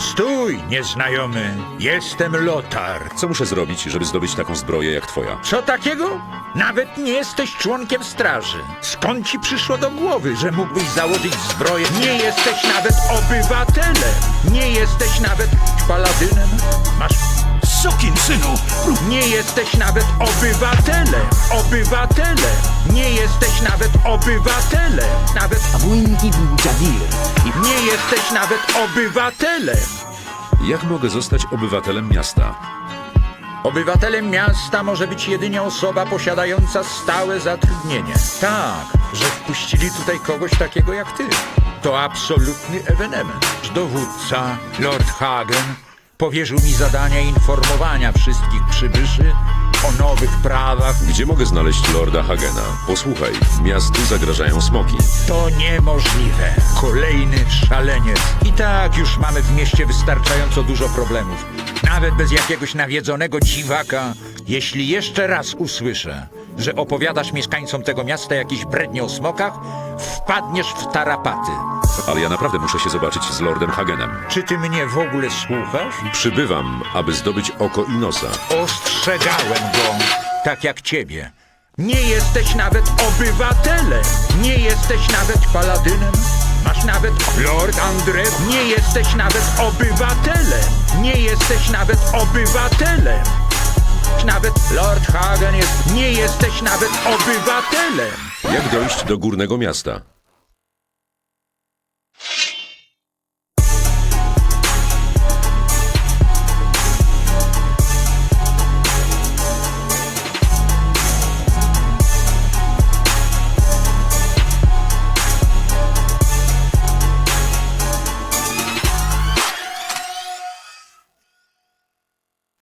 Stój, nieznajomy. Jestem Lotar. Co muszę zrobić, żeby zdobyć taką zbroję jak twoja? Co takiego? Nawet nie jesteś członkiem straży. Skąd ci przyszło do głowy, że mógłbyś założyć zbroję? Nie jesteś nawet obywatelem. Nie jesteś nawet paladynem. Masz... Synu! Nie jesteś nawet obywatelem. Obywatelem. Nie jesteś nawet obywatelem. Nawet... Abwinki Jadir. I nie jesteś nawet obywatelem. Jak mogę zostać obywatelem miasta? Obywatelem miasta może być jedynie osoba posiadająca stałe zatrudnienie. Tak, że wpuścili tutaj kogoś takiego jak ty. To absolutny ewenement. Dowódca, Lord Hagen, powierzył mi zadanie informowania wszystkich przybyszy o nowych prawach. Gdzie mogę znaleźć Lorda Hagena? Posłuchaj, miastu zagrażają smoki. To niemożliwe. Kolejny szaleniec. I tak już mamy w mieście wystarczająco dużo problemów. Nawet bez jakiegoś nawiedzonego dziwaka, jeśli jeszcze raz usłyszę, że opowiadasz mieszkańcom tego miasta jakieś brednie o smokach, wpadniesz w tarapaty. Ale ja naprawdę muszę się zobaczyć z Lordem Hagenem. Czy ty mnie w ogóle słuchasz? Przybywam, aby zdobyć oko i nosa. Ostrzegałem go, tak jak ciebie. Nie jesteś nawet obywatelem. Nie jesteś nawet paladynem. Masz nawet Lord Andre. Nie jesteś nawet obywatelem. Nie jesteś nawet obywatelem. Nawet Lord Hagen jest. Nie jesteś nawet obywatelem. Jak dojść do górnego miasta?